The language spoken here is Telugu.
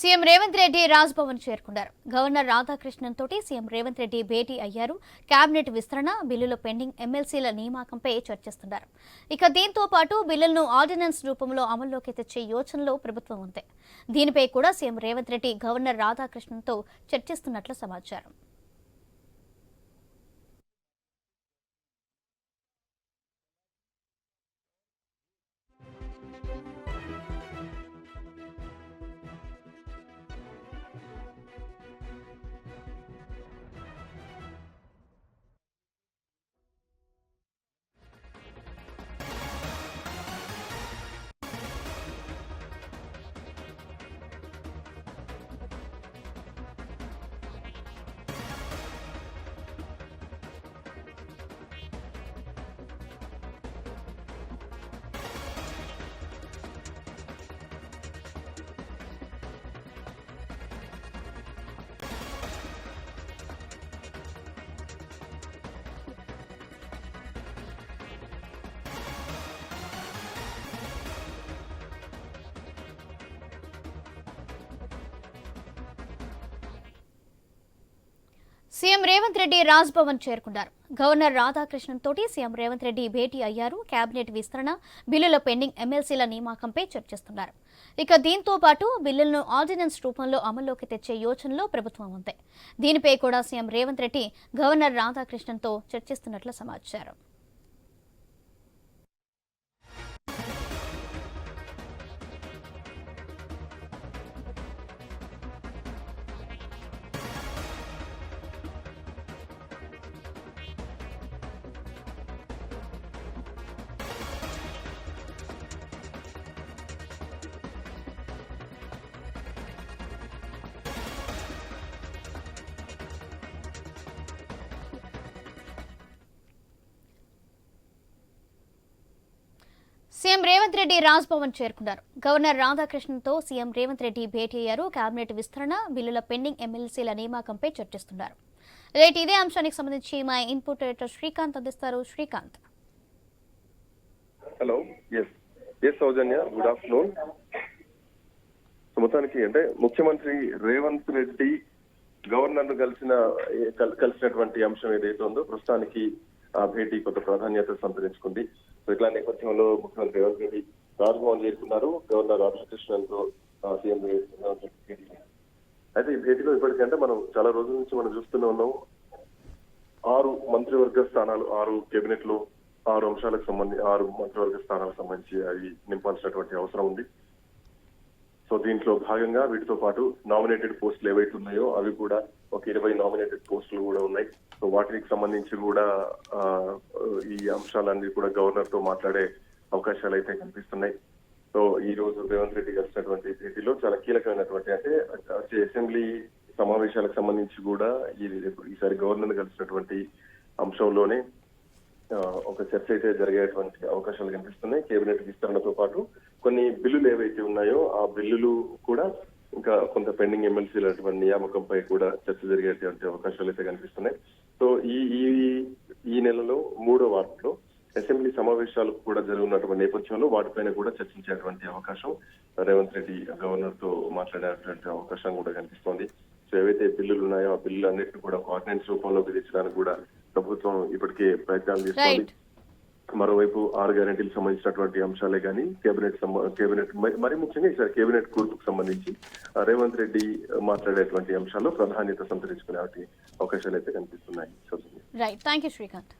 సీఎం రేవంత్ రెడ్డి రాజ్భవన్ చేరుకున్నారు. గవర్నర్ రాధాకృష్ణన్ తోటి సీఎం రేవంత్ రెడ్డి భేటీ అయ్యారు. కేబినెట్ విస్తరణ బిల్లుల పెండింగ్ ఎమ్మెల్సీల నియామకంపై చర్చిస్తున్నారు. ఇక దీంతో పాటు బిల్లులను ఆర్డినెన్స్ రూపంలో అమల్లోకి తెచ్చే యోచనలో ప్రభుత్వం ఉంది. దీనిపై కూడా సీఎం రేవంత్ రెడ్డి గవర్నర్ రాధాకృష్ణన్తో చర్చిస్తున్నట్లు సమాచారం. సీఎం రేవంత్ రెడ్డి రాజ్భవన్ చేరుకున్నారు. గవర్నర్ రాధాకృష్ణన్ తోటి సీఎం రేవంత్ రెడ్డి భేటీ అయ్యారు. కేబినెట్ విస్తరణ బిల్లుల పెండింగ్ ఎమ్మెల్సీల నియామకంపై చర్చిస్తున్నారు. ఇక దీంతో పాటు బిల్లులను ఆర్డినెన్స్ రూపంలో అమల్లోకి తెచ్చే యోచనలో ప్రభుత్వం ఉంది. దీనిపై కూడా సీఎం రేవంత్ రెడ్డి గవర్నర్ రాధాకృష్ణన్తో చర్చిస్తున్నట్లు సమాచారం. సీఎం రేవంత్ రెడ్డి రాజ్భవన్ చేరుకున్నారు. గవర్నర్ రాధాకృష్ణన్తో సీఎం రేవంత్ రెడ్డి భేటీ అయ్యారు కేబినెట్ విస్తరణ బిల్లుల పెండింగ్ ఎమ్మెల్సీల నియామకంపై చర్చిస్తున్నారు. రైట్ ఇదే అంశానికి సంబంధించి మా ఇన్పుట్ ఎడిటర్ శ్రీకాంత్ అందిస్తారు. Srikanth. Hello S S Soujanya. Good afternoon మొత్తానికి అంటే ముఖ్యమంత్రి రేవంత్ రెడ్డి గవర్నర్ను కలిసిన కలిసినటువంటి అంశం ఏదైతే ఉందో ప్రస్తుతానికి ఆ భేటీ కొంత ప్రాధాన్యత సంతరించుకుంది. ఇట్లా నేపథ్యంలో ముఖ్యమంత్రి రేవంత్ రెడ్డి రాజ్భవన్ చేరుకున్నారు. గవర్నర్ రాధాకృష్ణన్తో సీఎం అయితే ఈ భేటీలో ఇప్పటికంటే మనం చాలా రోజుల నుంచి మనం చూస్తూనే ఉన్నాం. ఆరు మంత్రివర్గ స్థానాలు ఆరు కేబినెట్లో ఆరు అంశాలకు సంబంధించి ఆరు మంత్రివర్గ స్థానాలకు సంబంధించి అవి నింపాల్సినటువంటి అవసరం ఉంది. సో దీంట్లో భాగంగా వీటితో పాటు నామినేటెడ్ పోస్టులు ఏవైతే ఉన్నాయో అవి కూడా ఒక ఇరవై నామినేటెడ్ పోస్టులు కూడా ఉన్నాయి. సో వాటికి సంబంధించి కూడా ఈ అంశాలన్నీ కూడా గవర్నర్తో మాట్లాడే అవకాశాలు అయితే కనిపిస్తున్నాయి. సో ఈ రోజు రేవంత్ రెడ్డి కలిసినటువంటి భేటీలో చాలా కీలకమైనటువంటి అంటే వచ్చే అసెంబ్లీ సమావేశాలకు సంబంధించి కూడా ఈ ఈసారి గవర్నర్ కలిసినటువంటి అంశంలోనే ఒక చర్చ అయితే జరిగేటువంటి అవకాశాలు కనిపిస్తున్నాయి. కేబినెట్ విస్తరణతో పాటు కొన్ని బిల్లులు ఏవైతే ఉన్నాయో ఆ బిల్లులు కూడా ఇంకా కొంత పెండింగ్ ఎమ్మెల్సీల నియామకంపై కూడా చర్చ జరిగేటువంటి అవకాశాలు అయితే కనిపిస్తున్నాయి. సో ఈ ఈ ఈ నెలలో మూడో వారంలో అసెంబ్లీ సమావేశాలు కూడా జరుగుతున్నటువంటి నేపథ్యంలో వాటిపైన కూడా చర్చించేటువంటి అవకాశం రేవంత్ రెడ్డి గవర్నర్తో మాట్లాడేటువంటి అవకాశం కూడా కనిపిస్తోంది. సో ఏవైతే బిల్లులు ఉన్నాయో ఆ బిల్లులు అన్నింటినీ కూడా ఆర్డినెన్స్ రూపంలోకి తెచ్చడానికి కూడా ప్రభుత్వం ఇప్పటికే ప్రయత్నాలు చేస్తోంది. మరోవైపు ఆరు గ్యారెంటీలకు సంబంధించినటువంటి అంశాలే కానీ కేబినెట్ కేబినెట్ మరి- ముఖ్యంగా ఈసారి కేబినెట్ కూర్పుకు సంబంధించి రేవంత్ రెడ్డి మాట్లాడేటువంటి అంశాల్లో ప్రాధాన్యత సంతరించుకునే అవకాశాలు అయితే కనిపిస్తున్నాయి. Right thank you Srikanth